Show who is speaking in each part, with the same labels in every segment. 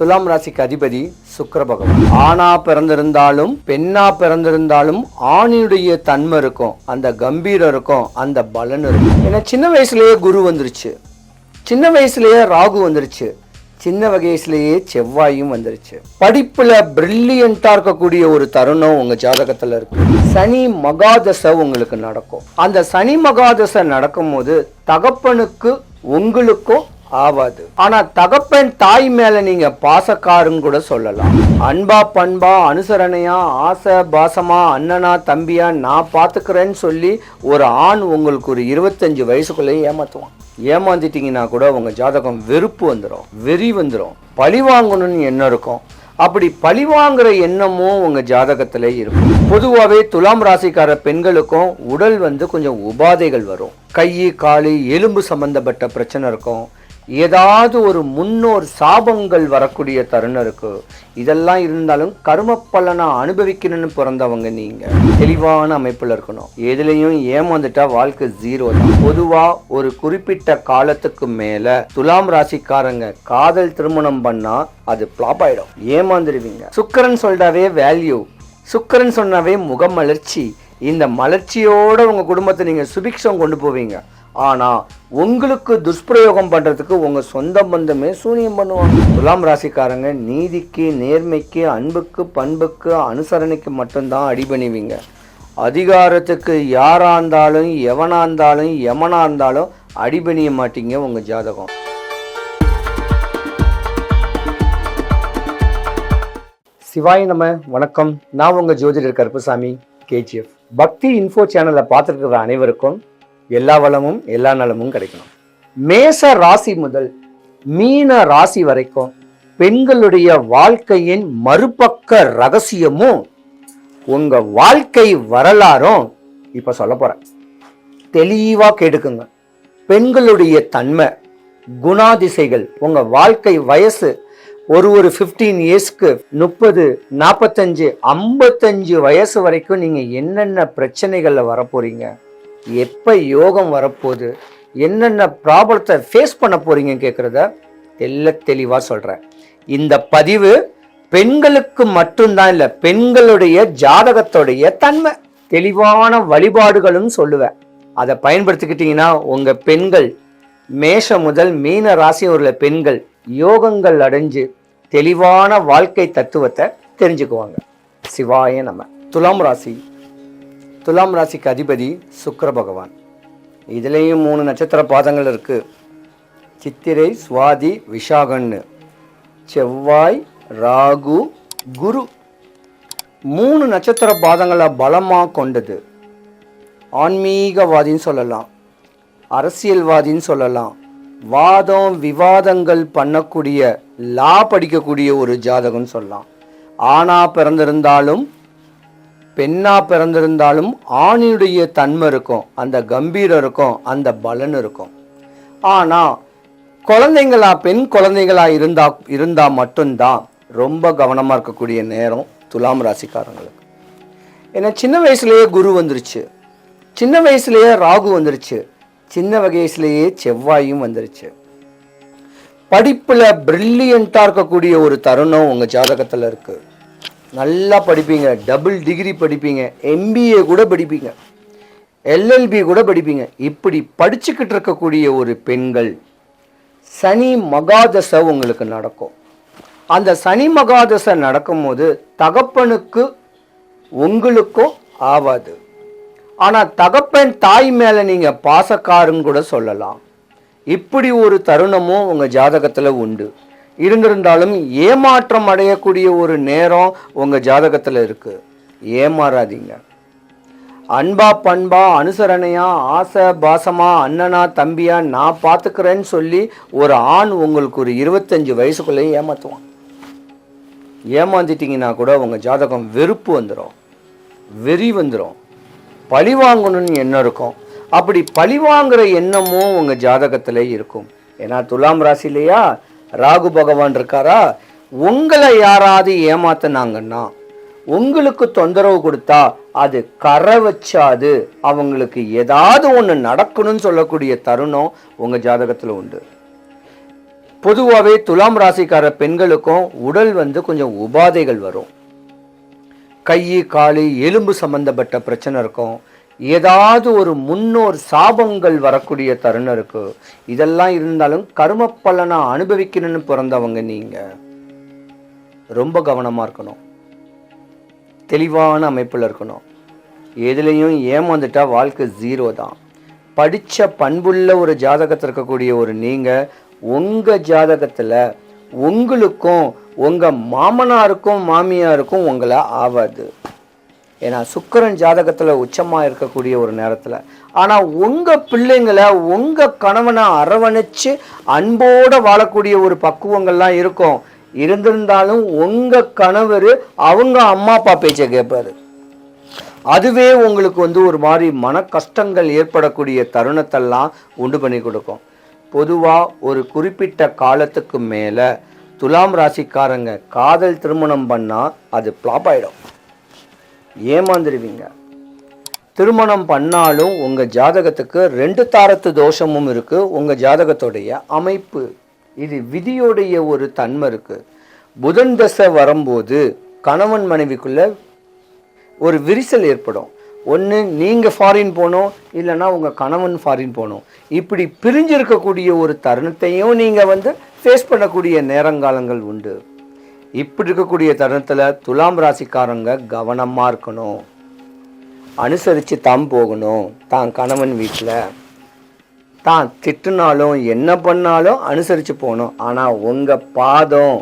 Speaker 1: துலாம் ராசிக்கு அதிபதி சுக்கர பகவான். ஆணா பிறந்திருந்தாலும் பெண்ணா பிறந்திருந்தாலும் ஆணினுடைய தன்மை இருக்கும் அந்த கம்பீரம் இருக்கும் அந்த பலன் இருக்கும். ஏன்னா சின்ன வயசுலயே குரு வந்துருச்சு. சின்ன வயசுலயே ராகு வந்துருச்சு. சின்ன வயசுலேயே செவ்வாயும் வந்துருச்சு. படிப்புல பிரில்லியண்டா இருக்கக்கூடிய ஒரு தருணம் உங்க ஜாதகத்துல இருக்கு. சனி மகாதசை உங்களுக்கு நடக்கும். அந்த சனி மகாதசை நடக்கும் போது தகப்பனுக்கு உங்களுக்கும் ஆவாது. ஆனா தகப்பன் தாய் மேல நீங்க பாசக்காருன்னு கூட சொல்லலாம். அன்பா பண்பா அனுசரணையா ஆசை பாசமா அண்ணனா தம்பியா நான் பாத்துக்கிறேன்னு சொல்லி ஒரு ஆண் உங்களுக்கு ஒரு இருபத்தஞ்சு வயசுக்குள்ளேயே ஏமாத்துவான். ஏமாந்துட்டீங்கன்னா கூட உங்க ஜாதகம் வெறுப்பு வந்துடும் வெறி வந்துடும் பழி வாங்கணும்னு எண்ணம் இருக்கும். அப்படி பழி வாங்குற எண்ணமும் உங்க ஜாதகத்துல இருக்கும். பொதுவாகவே துலாம் ராசிக்கார பெண்களுக்கும் உடல் வந்து கொஞ்சம் உபாதைகள் வரும். கை காலு எலும்பு சம்பந்தப்பட்ட பிரச்சனை இருக்கும். ஏதாவது ஒரு முன்னோர் சாபங்கள் வரக்கூடிய தருணம் இருக்கு இதெல்லாம் இருந்தாலும் கர்ம பலனை அனுபவிக்கணும்னு பிறந்தவங்க நீங்கள் தெளிவான அமைப்பில் இருக்கணும். எதுலேயும் ஏமாந்துட்டா வாழ்க்கை ஜீரோ தான். பொதுவாக ஒரு குறிப்பிட்ட காலத்துக்கு மேலே துலாம் ராசிக்காரங்க காதல் திருமணம் பண்ணால் அது ஃப்ளாப் ஆயிடும். ஏமாந்துடுவீங்க சுக்கரன் சொல்கிறாவே வேல்யூ சுக்கரன் சொன்னாவே முகமலர்ச்சி. இந்த மலர்ச்சியோட உங்கள் குடும்பத்தை நீங்கள் சுபிக்ஷம் கொண்டு போவீங்க. ஆனால் உங்களுக்கு துஷ்பிரயோகம் பண்ணுறதுக்கு உங்கள் சொந்த பந்தமே சூனியம் பண்ணுவாங்க. துலாம் ராசிக்காரங்க நீதிக்கு நேர்மைக்கு அன்புக்கு பண்புக்கு அனுசரணைக்கு மட்டும்தான் அடிபணிவீங்க அதிகாரத்துக்கு யாராக இருந்தாலும் எவனாக இருந்தாலும் எமனாக இருந்தாலும் அடிபணிய மாட்டீங்க உங்கள் ஜாதகம். சிவாய் நம்ம வணக்கம். நான் உங்கள் ஜோதிடர் கருப்புசாமி கேஜிஎஃப் பக்தி இன்ஃபோ சேனலை பார்த்துருக்கிற அனைவருக்கும் எல்லா வளமும் எல்லா நலமும் கிடைக்கணும். மேச ராசி முதல் மீன ராசி வரைக்கும் பெண்களுடைய வாழ்க்கையின் மறுபக்க ரகசியமும் உங்க வாழ்க்கை வரலாறும் இப்ப சொல்ல போறேன். தெளிவா கேட்டுக்குங்க. பெண்களுடைய தன்மை குணாதிசைகள் உங்க வாழ்க்கை வயசு ஒரு ஒரு ஃபிஃப்டீன் இயர்ஸ்க்கு முப்பது நாற்பத்தஞ்சு ஐம்பத்தஞ்சு வயசு வரைக்கும் நீங்கள் என்னென்ன பிரச்சனைகளில் வரப்போறீங்க? எப்போ யோகம் வரப்போகுது? என்னென்ன ப்ராப்ளத்தை ஃபேஸ் பண்ண போகிறீங்கன்னு கேட்குறத தெல்ல தெளிவாக சொல்கிறேன் இந்த பதிவு பெண்களுக்கு மட்டும்தான் இல்லை பெண்களுடைய ஜாதகத்துடைய தன்மை. தெளிவான வழிபாடுகளும் சொல்லுவேன். அதை பயன்படுத்திக்கிட்டிங்கன்னா உங்கள் பெண்கள் மேஷம் முதல் மீன ராசி உள்ள பெண்கள் யோகங்கள் அடைஞ்சு தெளிவான வாழ்க்கை தத்துவத்தை தெரிஞ்சுக்குவாங்க. சிவாய நம்ம துலாம் ராசி. துலாம் ராசிக்கு அதிபதி சுக்கர பகவான். இதுலேயும் மூணு நட்சத்திர பாதங்கள் இருக்குது சித்திரை சுவாதி விஷாகன்னு செவ்வாய் ராகு குரு. மூணு நட்சத்திர பாதங்களை பலமாக கொண்டது. ஆன்மீகவாதின்னு சொல்லலாம். அரசியல்வாதின்னு சொல்லலாம். வாதம் விவாதங்கள் பண்ணக்கூடிய லா படிக்கக்கூடிய ஒரு ஜாதகம்னு சொல்லலாம். ஆணா பிறந்திருந்தாலும் பெண்ணாக பிறந்திருந்தாலும் ஆணியுடைய தன்மை இருக்கும் அந்த கம்பீரம் இருக்கும் அந்த பலன் இருக்கும். ஆனால் குழந்தைங்களா பெண் குழந்தைங்களா இருந்தா இருந்தால் மட்டும்தான் ரொம்ப கவனமாக இருக்கக்கூடிய நேரம் துலாம் ராசிக்காரங்களுக்கு. ஏன்னா சின்ன வயசுலேயே குரு வந்துருச்சு. சின்ன வயசுலேயே ராகு வந்துருச்சு. சின்ன வயசுலேயே செவ்வாயும் வந்துருச்சு. படிப்பில் பிரில்லியண்டா இருக்கக்கூடிய ஒரு தருணம் உங்கள் ஜாதகத்தில் இருக்குது நல்லா படிப்பீங்க. டபுள் டிகிரி படிப்பீங்க. எம்பிஏ கூட படிப்பீங்க. எல்எல்பி கூட படிப்பீங்க. இப்படி படிச்சுக்கிட்டு இருக்கக்கூடிய ஒரு பெண்கள் சனி மகாதசை உங்களுக்கு நடக்கும். அந்த சனி மகாதசை நடக்கும்போது தகப்பனுக்கு உங்களுக்கும் ஆவாது. ஆனால் தகப்பன் தாய் மேலே நீங்கள் பாசக்காருன்னு கூட சொல்லலாம். இப்படி ஒரு தருணமும் உங்கள் ஜாதகத்தில் உண்டு. இருந்திருந்தாலும் ஏமாற்றம் அடையக்கூடிய ஒரு நேரம் உங்கள் ஜாதகத்தில் இருக்குது ஏமாறாதீங்க. அன்பா பண்பா அனுசரணையா ஆசை பாசமா அண்ணனா தம்பியா நான் பார்த்துக்கிறேன்னு சொல்லி ஒரு ஆண் உங்களுக்கு ஒரு இருபத்தஞ்சு வயசுக்குள்ளேயே ஏமாத்துவான். ஏமாந்துட்டீங்கன்னா கூட உங்கள் ஜாதகம் வெறுப்பு வந்துடும் வெறி வந்துடும் பழி வாங்கணும்னு எண்ணம் இருக்கும். அப்படி பழி வாங்குற எண்ணமும் உங்கள் ஜாதகத்தில் இருக்கும். ஏன்னா துலாம் ராசிலையா ராகு பகவான் இருக்காரா? உங்களை யாராவது ஏமாத்துனாங்கன்னா உங்களுக்கு தொந்தரவு கொடுத்தா அது கரை வச்சாது. அவங்களுக்கு ஏதாவது ஒன்று நடக்கணும்னு சொல்லக்கூடிய தருணம் உங்கள் ஜாதகத்தில் உண்டு. பொதுவாகவே துலாம் ராசிக்கார பெண்களுக்கும் உடல் வந்து கொஞ்சம் உபாதைகள் வரும். கை காலு எலும்பு சம்பந்தப்பட்ட பிரச்சனை இருக்கும். ஏதாவது ஒரு முன்னோர் சாபங்கள் வரக்கூடிய தருணம் இருக்கு இதெல்லாம் இருந்தாலும் கர்ம பலனை அனுபவிக்கணும்னு பிறந்தவங்க நீங்க. ரொம்ப கவனமா இருக்கணும். தெளிவான அமைப்பில் இருக்கணும். எதுலேயும் ஏமாந்துட்டா வாழ்க்கை ஜீரோ தான். படித்த பண்புள்ள ஒரு ஜாதகத்தில் இருக்கக்கூடிய ஒரு நீங்கள் உங்கள் ஜாதகத்தில் உங்களுக்கும் உங்கள் மாமனாருக்கும் மாமியாருக்கும் உங்களை ஆவாது. ஏன்னா சுக்கிரன் ஜாதகத்தில் உச்சமாக இருக்கக்கூடிய ஒரு நேரத்தில். ஆனால் உங்கள் பிள்ளைங்களை உங்கள் கணவனை அரவணைச்சு அன்போடு வாழக்கூடிய ஒரு பக்குவங்கள்லாம் இருக்கும். இருந்திருந்தாலும் உங்கள் கணவர் அவங்க அம்மா அப்பா பேச்சை கேட்பார். அதுவே உங்களுக்கு வந்து ஒரு மாதிரி மன கஷ்டங்கள் ஏற்படக்கூடிய தருணத்தெல்லாம் உண்டு பண்ணி கொடுக்கும். பொதுவாக ஒரு குறிப்பிட்ட காலத்துக்கு மேலே துலாம் ராசிக்காரங்க காதல் திருமணம் பண்ணால் அது ஃப்ளாப் ஆகிடும் ஏமாந்துருவீங்க. திருமணம் பண்ணாலும் உங்கள் ஜாதகத்துக்கு ரெண்டு தாரத்து தோஷமும் இருக்குது உங்கள் ஜாதகத்துடைய அமைப்பு இது விதியோடைய ஒரு தன்மை இருக்குது புதன் தசை வரும்போது கணவன் மனைவிக்குள்ள ஒரு விரிசல் ஏற்படும். ஒன்று நீங்கள் ஃபாரின் போகணும் இல்லைன்னா உங்கள் கணவன் ஃபாரின் போகணும். இப்படி பிரிஞ்சிருக்கக்கூடிய ஒரு தருணத்தையும் நீங்கள் வந்து ஃபேஸ் பண்ணக்கூடிய நேரங்காலங்கள் உண்டு. இப்படி இருக்கக்கூடிய தருணத்தில் துலாம் ராசிக்காரங்க கவனமாக இருக்கணும். அனுசரித்து தான் போகணும். தான் கணவன் வீட்டில் தான் திட்டுனாலும் என்ன பண்ணாலும் அனுசரித்து போகணும். ஆனால் உங்கள் பாதம்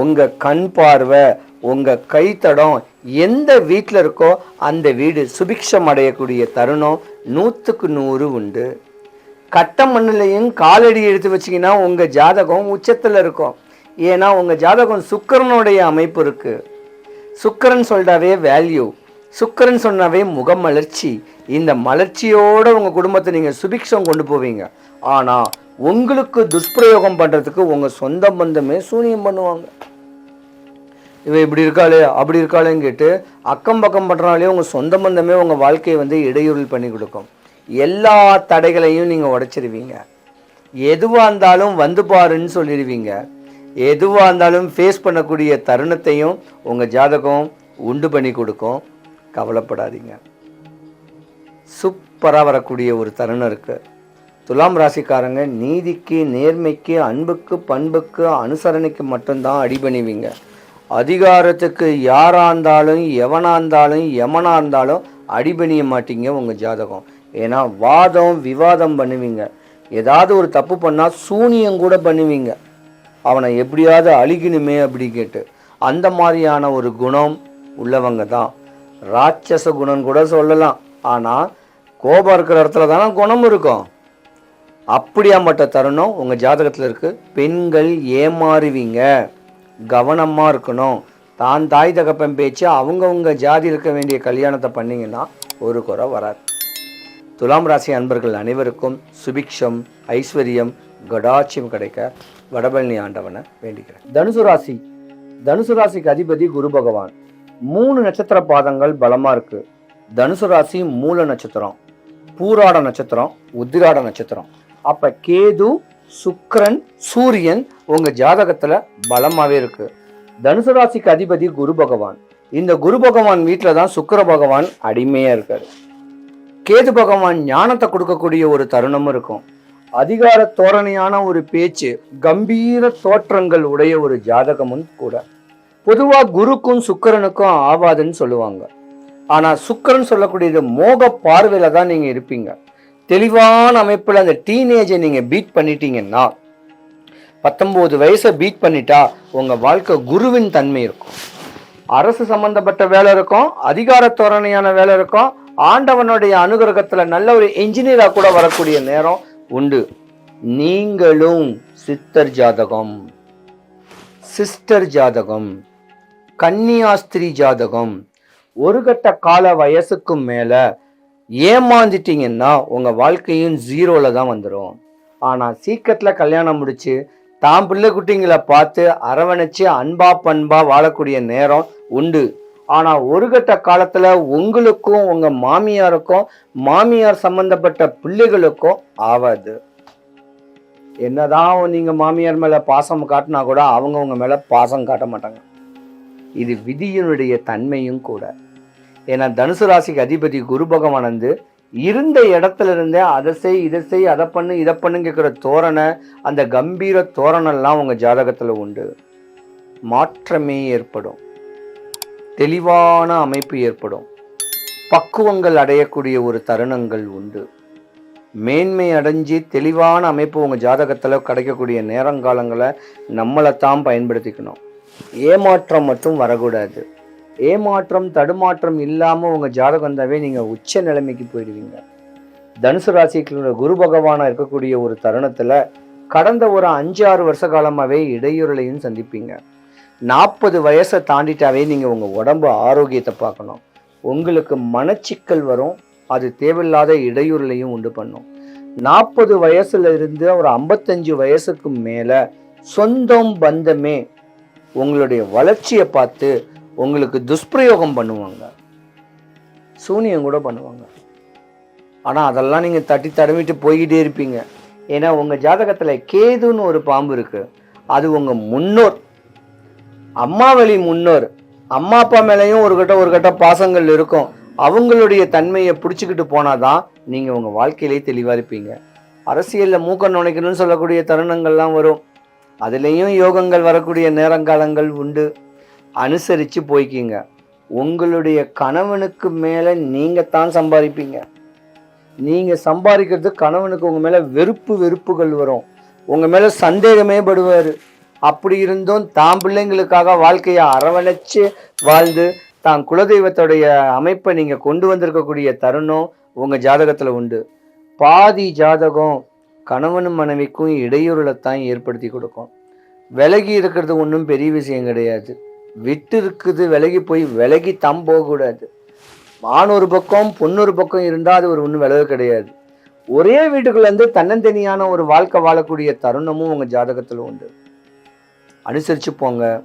Speaker 1: உங்கள் கண் பார்வை உங்கள் கைத்தடம் எந்த வீட்டில் இருக்கோ அந்த வீடு சுபிக்ஷம் அடையக்கூடிய தருணம் நூற்றுக்கு நூறு உண்டு. கட்ட மண்ணிலையும் காலடி எடுத்து வச்சிங்கன்னா உங்கள் ஜாதகம் உச்சத்தில் இருக்கும். ஏன்னா உங்கள் ஜாதகம் சுக்கரனுடைய அமைப்பு இருக்குது சுக்கரன் சொல்கிறாவே வேல்யூ சுக்கரன் சொன்னாவே முகமலர்ச்சி இந்த மலர்ச்சியோட உங்கள் குடும்பத்தை நீங்கள் சுபிக்ஷம் கொண்டு போவீங்க. ஆனால் உங்களுக்கு துஷ்பிரயோகம் பண்ணுறதுக்கு உங்கள் சொந்த பந்தமே சூனியம் பண்ணுவாங்க. இவ இப்படி இருக்காளே அப்படி இருக்காளேன்னு கேட்டு அக்கம் பக்கம் பண்ணுறனாலே உங்கள் சொந்த பந்தமே உங்கள் வாழ்க்கையை வந்து இடையூறல் பண்ணி கொடுக்கும். எல்லா தடைகளையும் நீங்கள் உடச்சிருவீங்க. எதுவாக இருந்தாலும் வந்து பாருன்னு சொல்லிடுவீங்க எதுவாக இருந்தாலும் ஃபேஸ் பண்ணக்கூடிய தருணத்தையும் உங்கள் ஜாதகம் உண்டு பண்ணி கொடுக்கும். கவலைப்படாதீங்க. சூப்பராக வரக்கூடிய ஒரு தருணம் இருக்குது துலாம் ராசிக்காரங்க நீதிக்கு நேர்மைக்கு அன்புக்கு பண்புக்கு அனுசரணைக்கு மட்டும்தான் அடிபணிவிங்க. அதிகாரத்துக்கு யாராக இருந்தாலும் எவனாக இருந்தாலும் எமனாக இருந்தாலும் அடிபணிய மாட்டீங்க உங்கள் ஜாதகம். ஏன்னா வாதம் விவாதம் பண்ணுவீங்க. ஏதாவது ஒரு தப்பு பண்ணால் சூனியம் கூட பண்ணுவீங்க. அவனை எப்படியாவது அழிக்கணுமே அப்படி கேட்டு அந்த மாதிரியான ஒரு குணம் உள்ளவங்க தான். ராட்சச குணம் கூட சொல்லலாம். ஆனால் கோபம் இருக்கிற இடத்துல தானே குணம் இருக்கும். அப்படியாப்பட்ட தருணம் உங்கள் ஜாதகத்தில் இருக்குது பெண்கள் ஏமாறுவீங்க. கவனமாக இருக்கணும். தான் தாய் தகப்பன் பேச்சு அவங்கவுங்க ஜாதி இருக்க வேண்டிய கல்யாணத்தை பண்ணிங்கன்னா ஒரு குறை வராது. துலாம் ராசி அன்பர்கள் அனைவருக்கும் சுபிக்ஷம் ஐஸ்வர்யம் கடாட்சியம் கிடைக்க வடபழனி ஆண்டவனை வேண்டிக்கிறேன். தனுசு ராசி தனுசு ராசிக்கு அதிபதி குரு பகவான். மூணு நட்சத்திர பாதங்கள் பலமாக இருக்குது தனுசு ராசி மூல நட்சத்திரம் பூராட நட்சத்திரம் உத்திராட நட்சத்திரம். அப்போ கேது சுக்கரன் சூரியன் உங்கள் ஜாதகத்தில் பலமாகவே இருக்குது தனுசு ராசிக்கு அதிபதி குரு பகவான். இந்த குரு பகவான் வீட்டில் தான் சுக்கர பகவான் அடிமையாக இருக்கார். கேது பகவான் ஞானத்தை கொடுக்கக்கூடிய ஒரு தருணமும் இருக்கும். அதிகார தோரணையான ஒரு பேச்சு கம்பீர தோற்றங்கள் உடைய ஒரு ஜாதகமும் கூட. பொதுவாக குருக்கும் சுக்கரனுக்கும் ஆவாதுன்னு சொல்லுவாங்க. ஆனால் சுக்கிரன் சொல்லக்கூடியது மோக பார்வையில் தான் நீங்கள் இருப்பீங்க. தெளிவான அமைப்பில் அந்த டீனேஜை நீங்கள் பீட் பண்ணிட்டீங்கன்னா பத்தொம்போது வயசை பீட் பண்ணிட்டா உங்கள் வாழ்க்கை குருவின் தன்மை இருக்கும். அரசு சம்பந்தப்பட்ட வேலை இருக்கும் அதிகார தோரணையான வேலை இருக்கும் ஆண்டவனுடைய அனுகிரகத்தில் நல்ல ஒரு என்ஜினியராக கூட வரக்கூடிய நேரம் உண்டு. நீங்களும் சித்தர் ஜாதகம். சிஸ்டர் ஜாதகம். கன்னியாஸ்திரி ஜாதகம். ஒரு கட்ட கால வயசுக்கு மேலே ஏமாந்துட்டீங்கன்னா உங்கள் வாழ்க்கையும் ஜீரோவில் தான் வந்துடும் ஆனால் சீக்கிரத்தில் கல்யாணம் முடிச்சு தான் பிள்ளை குட்டிங்களை பார்த்து அரவணைச்சு அன்பா பண்பா வாழக்கூடிய நேரம் உண்டு. ஆனா ஒரு கட்ட காலத்துல உங்களுக்கும் உங்க மாமியாருக்கும் மாமியார் சம்பந்தப்பட்ட பிள்ளைகளுக்கும் ஆகாது என்னதான் நீங்க மாமியார் மேல பாசம் காட்டினா கூட அவங்க உங்க மேல பாசம் காட்ட மாட்டாங்க. இது விதியினுடைய தன்மையும் கூட. ஏன்னா தனுசு ராசிக்கு அதிபதி குரு பகவான் வந்து இருந்த இடத்துல இருந்தே அதை செய் இதை செய் அதை பண்ணு இதை பண்ணுங்கிற கேட்குற தோரணை அந்த கம்பீர தோரணெல்லாம் உங்கள் ஜாதகத்தில் உண்டு. மாற்றமே ஏற்படும். தெளிவான அமைப்பு ஏற்படும். பக்குவங்கள் அடையக்கூடிய ஒரு தருணங்கள் உண்டு. மேன்மை அடைஞ்சு தெளிவான அமைப்பு உங்கள் ஜாதகத்தில் கிடைக்கக்கூடிய நேரங்காலங்களை நம்மளை தான் பயன்படுத்திக்கணும். ஏமாற்றம் மட்டும் வரக்கூடாது. ஏமாற்றம் தடுமாற்றம் இல்லாமல் உங்கள் ஜாதகம் இருந்தாவே நீங்கள் உச்ச நிலைமைக்கு போயிடுவீங்க. தனுசு ராசிக்குள்ள குரு பகவானாக இருக்கக்கூடிய ஒரு தருணத்தில் கடந்த ஒரு அஞ்சு ஆறு வருஷ காலமாகவே இடையூறலையும் சந்திப்பீங்க. நாற்பது வயசை தாண்டிட்டாவே நீங்கள் உங்கள் உடம்பு ஆரோக்கியத்தை பார்க்கணும். உங்களுக்கு மனச்சிக்கல் வரும் அது தேவையில்லாத இடையூறுலையும் உண்டு பண்ணும். நாற்பது வயசுல இருந்து ஒரு ஐம்பத்தஞ்சு வயசுக்கு மேலே சொந்தம் பந்தமே உங்களுடைய வளர்ச்சியை பார்த்து உங்களுக்கு துஷ்பிரயோகம் பண்ணுவாங்க. சூனியம் கூட பண்ணுவாங்க. ஆனால் அதெல்லாம் நீங்கள் தட்டி தடவிட்டு போய்கிட்டே இருப்பீங்க. ஏன்னா உங்கள் ஜாதகத்தில் கேதுன்னு ஒரு பாம்பு இருக்குது அது உங்கள் முன்னோர். அம்மா வழி முன்னோர். அம்மா அப்பா மேலேயும் ஒரு கட்ட ஒரு கட்ட பாசங்கள் இருக்கும். அவங்களுடைய தன்மையை பிடிச்சிக்கிட்டு போனாதான் நீங்கள் உங்கள் வாழ்க்கையிலே தெளிவா இருப்பீங்க. அரசியலில் மூக்க நுழைக்கணும்னு சொல்லக்கூடிய தருணங்கள்லாம் வரும். அதுலேயும் யோகங்கள் வரக்கூடிய நேரங்காலங்கள் உண்டு. அனுசரித்து போய்க்கிங்க. உங்களுடைய கணவனுக்கு மேலே நீங்கள் தான் சம்பாதிப்பீங்க. நீங்கள் சம்பாதிக்கிறது கணவனுக்கு உங்கள் மேலே வெறுப்பு வெறுப்புகள் வரும். உங்கள் மேலே சந்தேகமே படுவார். அப்படி இருந்தும் தான் பிள்ளைங்களுக்காக வாழ்க்கையை அரவணைச்சு வாழ்ந்து தான் குலதெய்வத்துடைய அமைப்பை நீங்கள் கொண்டு வந்திருக்கக்கூடிய தருணம் உங்கள் ஜாதகத்தில் உண்டு. பாதி ஜாதகம் கணவனும் மனைவிக்கும் இடையூறுலத்தான் ஏற்படுத்தி கொடுக்கும். விலகி இருக்கிறது ஒன்றும் பெரிய விஷயம் கிடையாது. விட்டு இருக்குது விலகி போய் விலகி தம் போகக்கூடாது. ஆண் ஒரு பக்கம் பொண்ணு ஒரு பக்கம் இருந்தால் அது ஒரு ஒன்றும் விலகு கிடையாது. ஒரே வீட்டுக்குள்ளேருந்து தன்னந்தனியான ஒரு வாழ்க்கை வாழக்கூடிய தருணமும் உங்கள் ஜாதகத்தில் உண்டு. அனுசரித்து போங்க.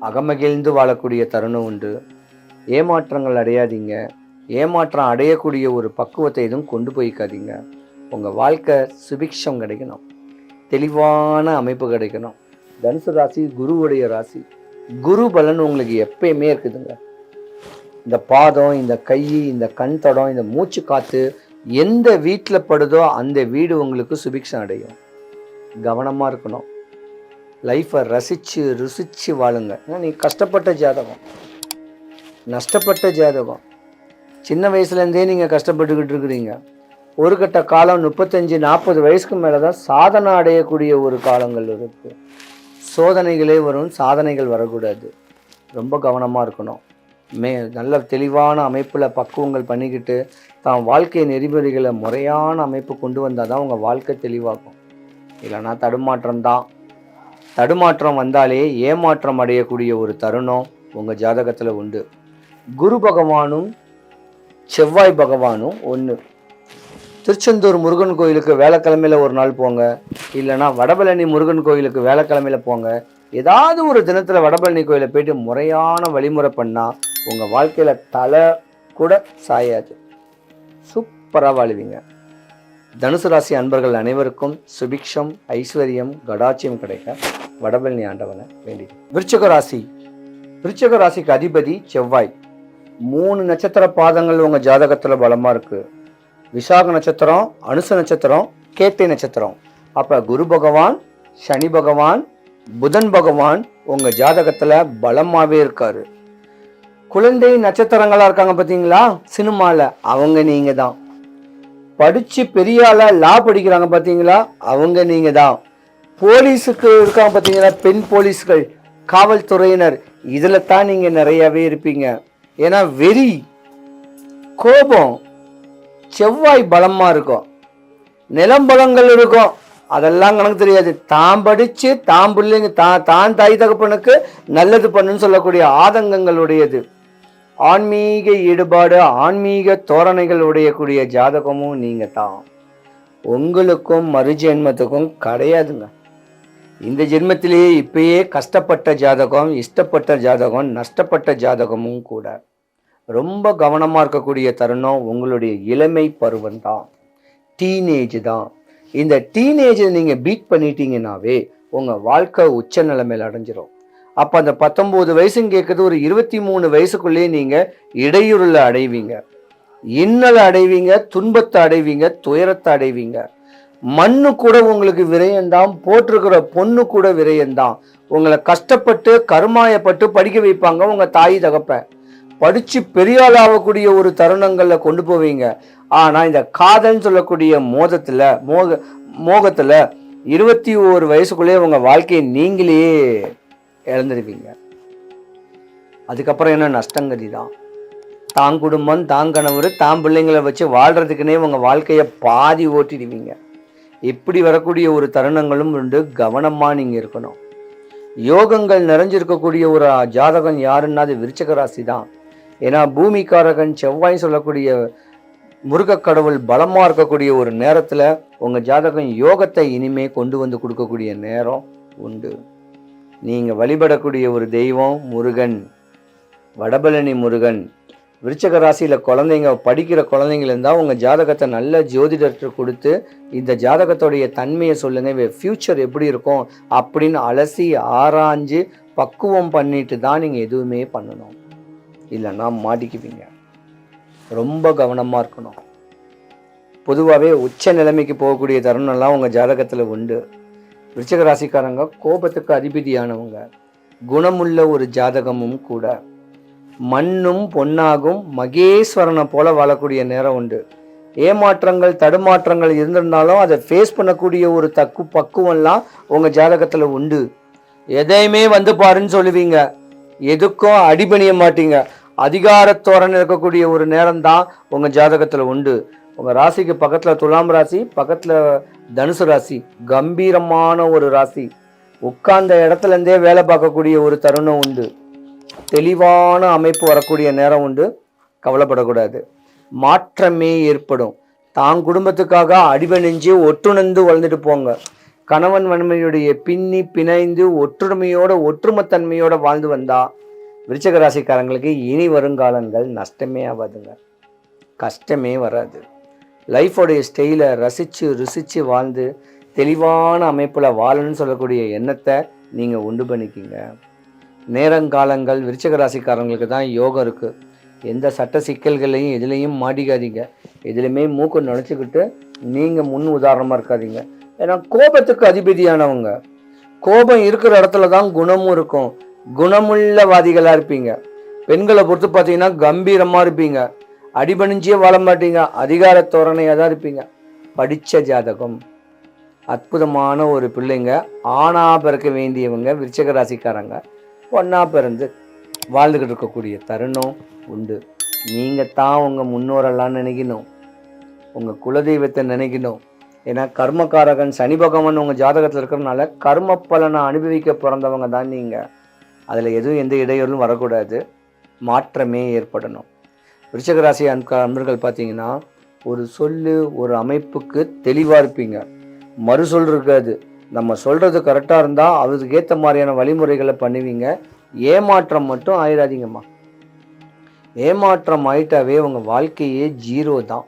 Speaker 1: அகமகிழ்ந்து வாழக்கூடிய தருணம் உண்டு. ஏமாற்றங்கள் அடையாதீங்க. ஏமாற்றம் அடையக்கூடிய ஒரு பக்குவத்தை எதுவும் கொண்டு போய்க்காதீங்க. உங்கள் வாழ்க்கை சுபிக்ஷம் கிடைக்கணும். தெளிவான அமைப்பு கிடைக்கணும். தனுசு ராசி குருவுடைய ராசி. குரு பலன் உங்களுக்கு எப்பயுமே இருக்குதுங்க. இந்த பாதம் இந்த கை இந்த கண் தடம் இந்த மூச்சு காற்று எந்த வீட்டில் படுதோ அந்த வீடு உங்களுக்கு சுபிக்ஷம் அடையும். கவனமாக இருக்கணும். லைஃப்பை ரசித்து ருசித்து வாழுங்க. ஏன்னா நீ கஷ்டப்பட்ட ஜாதகம். நஷ்டப்பட்ட ஜாதகம். சின்ன வயசுலேருந்தே நீங்கள் கஷ்டப்பட்டுக்கிட்டு இருக்கிறீங்க. ஒரு கட்ட காலம் முப்பத்தஞ்சு நாற்பது வயசுக்கு மேலே தான் சாதனை அடையக்கூடிய ஒரு காலங்கள் இருக்குது சோதனைகளே வரும் சாதனைகள் வரக்கூடாது. ரொம்ப கவனமாக இருக்கணும். மே நல்ல தெளிவான அமைப்பில் பக்குவங்கள் பண்ணிக்கிட்டு தான் வாழ்க்கை நெறிமுறைகளை முறையான அமைப்பு கொண்டு வந்தால் தான் உங்கள் வாழ்க்கை தெளிவாகும். இல்லைன்னா தடுமாற்றம் தான். தடுமாற்றம் வந்தாலே ஏமாற்றம் அடையக்கூடிய ஒரு தருணம் உங்கள் ஜாதகத்தில் உண்டு. குரு பகவானும் செவ்வாய் பகவானும் ஒன்று திருச்செந்தூர் முருகன் கோயிலுக்கு வேலைக்கிழமையில ஒரு நாள் போங்க. இல்லைன்னா வடபழனி முருகன் கோயிலுக்கு வேலைக்கிழமையில் போங்க. ஏதாவது ஒரு தினத்தில் வடபழனி கோயிலை போயிட்டு முறையான வழிமுறை பண்ணால் உங்கள் வாழ்க்கையில் தலை கூட சாயாது. சூப்பராக வாழுவீங்க. தனுசு ராசி அன்பர்கள் அனைவருக்கும் சுபிக்ஷம் ஐஸ்வர்யம் கடாட்சியம் கிடைக்க வடபழனி ஆண்டவனை வேண்டி. விருச்சக ராசி விருச்சக ராசிக்கு அதிபதி செவ்வாய். மூணு நட்சத்திர பாதங்கள் உங்கள் ஜாதகத்தில் பலமாக இருக்குது விசாக நட்சத்திரம் அனுச நட்சத்திரம் கேட்டை நட்சத்திரம். அப்போ குரு பகவான் சனி பகவான் புதன் பகவான் உங்கள் ஜாதகத்தில் பலமாகவே இருக்கார். குழந்தை நட்சத்திரங்களாக இருக்காங்க பார்த்தீங்களா சினிமாவில் அவங்க நீங்கள் தான் படித்து பெரிய ஆளாக லா படிக்கிறாங்க பார்த்தீங்களா அவங்க நீங்கள் தான் போலீஸுக்கு இருக்காங்க பார்த்தீங்கன்னா பெண் போலீஸ்கள் காவல்துறையினர் இதில் தான் நீங்கள் நிறையாவே இருப்பீங்க. ஏன்னா வெறி கோபம் செவ்வாய் பலமாக இருக்கும். நிலம்பலங்கள் இருக்கும். அதெல்லாம் கணக்கு தெரியாது. தான் படித்து தான் பிள்ளைங்க தான் தான் தாய் தகப்பனுக்கு நல்லது பண்ணுன்னு சொல்லக்கூடிய ஆதங்கங்களுடையது. ஆன்மீக ஈடுபாடு ஆன்மீக தோரணைகள் உடையக்கூடிய ஜாதகமும் நீங்கள் தான். உங்களுக்கும் மறுஜென்மத்துக்கும் கிடையாதுங்க. இந்த ஜென்மத்திலேயே இப்பயே கஷ்டப்பட்ட ஜாதகம் இஷ்டப்பட்ட ஜாதகம் நஷ்டப்பட்ட ஜாதகமும் கூட ரொம்ப கவனமாக இருக்கக்கூடிய தருணம் உங்களுடைய இளமை பருவம் தான். டீனேஜ் தான். இந்த டீனேஜை நீங்கள் பீட் பண்ணிட்டீங்கன்னாவே உங்கள் வாழ்க்கை உச்ச நிலைமையில் அடைஞ்சிரும். அப்போ அந்த பத்தொம்போது வயசுன்னு கேட்குறது ஒரு இருபத்தி மூணு வயசுக்குள்ளேயே நீங்கள் இடையூறில் அடைவீங்க. இன்னலை அடைவீங்க துன்பத்தை அடைவீங்க துயரத்தை அடைவீங்க. மண்ணு கூட உங்களுக்கு விரயம்தான் போட்டிருக்கிற பொண்ணு கூட விரயம்தான். உங்களை கஷ்டப்பட்டு கருமாயப்பட்டு படிக்க வைப்பாங்க உங்க தாய் தகப்ப. படிச்சு பெரிய ஆகக்கூடிய ஒரு தருணங்கள்ல கொண்டு போவீங்க. ஆனா இந்த காதல்னு சொல்லக்கூடிய மோதத்துல மோக மோகத்துல இருபத்தி ஓரு வயசுக்குள்ளேயே உங்க வாழ்க்கையை நீங்களே இழந்துருவீங்க. அதுக்கப்புறம் என்ன? நஷ்டங்கதி தான் தான் குடும்பம் தான் கணவர் தான் பிள்ளைங்களை வச்சு வாழ்றதுக்குனே உங்க வாழ்க்கையை பாதி ஓட்டிடுவீங்க. இப்படி வரக்கூடிய ஒரு தருணங்களும் உண்டு. கவனமாக நீங்கள் இருக்கணும். யோகங்கள் நிறைஞ்சிருக்கக்கூடிய ஒரு ஜாதகம் யாருன்னா அது விருச்சக ராசி தான் ஏன்னா பூமிக்காரகன் செவ்வாய் சொல்லக்கூடிய முருகக் கடவுள் பலமாக இருக்கக்கூடிய ஒரு நேரத்தில் உங்கள் ஜாதகம் யோகத்தை இனிமே கொண்டு வந்து கொடுக்கக்கூடிய நேரம் உண்டு. நீங்கள் வழிபடக்கூடிய ஒரு தெய்வம் முருகன். வடபழனி முருகன். விருச்சக ராசியில் குழந்தைங்க படிக்கிற குழந்தைங்க இருந்தால் உங்கள் ஜாதகத்தை நல்ல ஜோதிடர்கிட்ட கொடுத்து இந்த ஜாதகத்தோடைய தன்மையை சொல்லுங்க ஃப்யூச்சர் எப்படி இருக்கும் அப்படின்னு அலசி ஆராய்ஞ்சு பக்குவம் பண்ணிட்டு தான் நீங்கள் எதுவுமே பண்ணணும். இல்லைன்னா மாட்டிக்குவீங்க. ரொம்ப கவனமாக இருக்கணும். பொதுவாகவே உச்ச நிலைமைக்கு போகக்கூடிய தருணம்லாம் உங்கள் ஜாதகத்தில் உண்டு. விருச்சக ராசிக்காரங்க கோபத்துக்கு அதிபதியானவங்க. குணமுள்ள ஒரு ஜாதகமும் கூட. மண்ணும் பொன்னாகும். மகேஸ்வரனை போல வாழக்கூடிய நேரம் உண்டு. ஏமாற்றங்கள் தடுமாற்றங்கள் இருந்திருந்தாலும் அதை ஃபேஸ் பண்ணக்கூடிய ஒரு தக்கு பக்குவம்லாம் உங்கள் ஜாதகத்தில் உண்டு. எதையுமே வந்து பாருன்னு சொல்லுவீங்க. எதுக்கும் அடிபணிய மாட்டீங்க. அதிகாரத்தோரன் இருக்கக்கூடிய ஒரு நேரம் தான் உங்கள் ஜாதகத்தில் உண்டு. உங்கள் ராசிக்கு பக்கத்தில் துலாம் ராசி பக்கத்தில் தனுசு ராசி. கம்பீரமான ஒரு ராசி. உட்கார்ந்த இடத்துல இருந்தே வேலை பார்க்கக்கூடிய ஒரு தருணம் உண்டு. தெளிவான அமைப்பு வரக்கூடிய நேரம் உண்டு. கவலைப்படக்கூடாது. மாற்றமே ஏற்படும். தான் குடும்பத்துக்காக அடிபணிஞ்சு ஒட்டுணர்ந்து வளர்ந்துட்டு போங்க. கணவன் மனைவியுடைய பின்னி பிணைந்து ஒற்றுமையோட ஒற்றுமைத்தன்மையோட வாழ்ந்து வந்தா விருச்சக ராசிக்காரங்களுக்கு இனி வருங்காலங்கள் நஷ்டமே ஆகாதுங்க. கஷ்டமே வராது. லைஃபோடைய ஸ்டைலை ரசித்து ருசித்து வாழ்ந்து தெளிவான அமைப்பில் வாழணும்னு சொல்லக்கூடிய எண்ணத்தை நீங்கள் உண்டு பண்ணிக்கிங்க. நேரங்காலங்கள் விருச்சக ராசிக்காரங்களுக்கு தான் யோகம் இருக்குது எந்த சட்ட சிக்கல்களையும் எதுலேயும் மாடிக்காதீங்க எதுலையுமே மூக்கு நினச்சிக்கிட்டு நீங்கள் முன் உதாரணமாக இருக்காதீங்க. ஏன்னா கோபத்துக்கு அதிபதியானவங்க. கோபம் இருக்கிற இடத்துல தான் குணமும் இருக்கும். குணமுள்ளவாதிகளாக இருப்பீங்க. பெண்களை பொறுத்து பார்த்தீங்கன்னா கம்பீரமாக இருப்பீங்க. அடிபணிஞ்சே வாழ மாட்டீங்க. அதிகார தோரணையாக தான் இருப்பீங்க. படித்த ஜாதகம். அற்புதமான ஒரு பிள்ளைங்க. ஆணா பிறக்க வேண்டியவங்க விருச்சக ராசிக்காரங்க ஒன்றா பிறந்து வாழ்ந்துக்கிட்டு இருக்கக்கூடிய தருணம் உண்டு. நீங்கள் தான் உங்கள் முன்னோரெல்லாம் நினைக்கணும். உங்கள் குலதெய்வத்தை நினைக்கணும். ஏன்னா கர்மக்காரகன் சனி பகவான் உங்கள் ஜாதகத்தில் இருக்கிறதுனால கர்ம பலனை அனுபவிக்க பிறந்தவங்க தான் நீங்கள் அதில் எதுவும் எந்த இடையூறும் வரக்கூடாது. மாற்றமே ஏற்படணும். விருச்சகராசி அன்பு அன்பர்கள் பார்த்தீங்கன்னா ஒரு சொல்லு ஒரு அமைப்புக்கு தெளிவாக இருப்பீங்க. மறுசொல் இருக்காது. நம்ம சொல்கிறது கரெக்டாக இருந்தால் அதுக்கு ஏற்ற மாதிரியான வழிமுறைகளை பண்ணுவீங்க. ஏமாற்றம் மட்டும் ஆயிடாதீங்கம்மா ஏமாற்றம் ஆயிட்டாவே உங்கள் வாழ்க்கையே ஜீரோ தான்.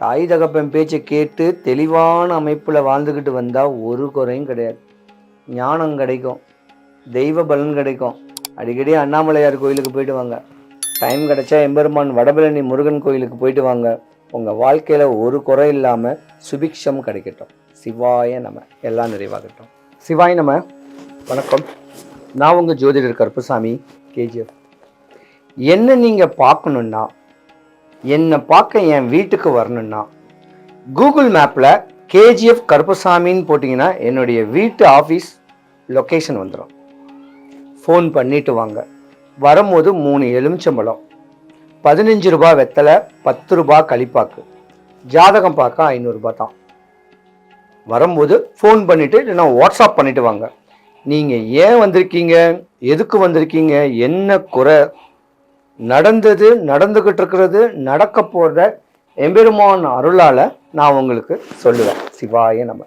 Speaker 1: தாய் தகப்பன் பேச்சை கேட்டு தெளிவான அமைப்பில் வாழ்ந்துக்கிட்டு வந்தால் ஒரு குறையும் கிடையாது. ஞானம் கிடைக்கும். தெய்வ பலன் கிடைக்கும். அடிக்கடி அண்ணாமலையார் கோயிலுக்கு போயிட்டு வாங்க. டைம் கிடைச்சா எம்பெருமான் வடபழனி முருகன் கோயிலுக்கு போயிட்டு வாங்க. உங்கள் வாழ்க்கையில் ஒரு குறை இல்லாமல் சுபிக்ஷம் கிடைக்கட்டும். சிவாய நம்ம எல்லாம் நிறைவாகட்டும். சிவாய நம்ம வணக்கம். நான் உங்கள் ஜோதிடர் கருப்பசாமி கேஜிஎஃப். என்ன நீங்கள் பார்க்கணுன்னா என்னை பார்க்க என் வீட்டுக்கு வரணுன்னா கூகுள் மேப்பில் கேஜிஎஃப் கருப்பசாமின்னு போட்டிங்கன்னா என்னுடைய வீட்டு ஆஃபீஸ் லொக்கேஷன் வந்துடும் ஃபோன் பண்ணிட்டு வாங்க. வரும்போது மூணு எலுமிச்சம்பழம். பதினஞ்சு ரூபாய் வெத்தலை பத்து ரூபா கழிப்பாக்கு ஜாதகம் பார்க்க ஐநூறுரூபா தான். வரும்போது ஃபோன் பண்ணிவிட்டு இல்லைன்னா வாட்ஸ்அப் பண்ணிவிட்டு வாங்க. நீங்கள் ஏன் வந்திருக்கீங்க? எதுக்கு வந்திருக்கீங்க? என்ன குறை? நடந்தது நடந்துக்கிட்டு இருக்கிறது நடக்க போகிற எம்பெருமான் அருளால் நான் உங்களுக்கு சொல்லுவேன். சிவாய நம்ம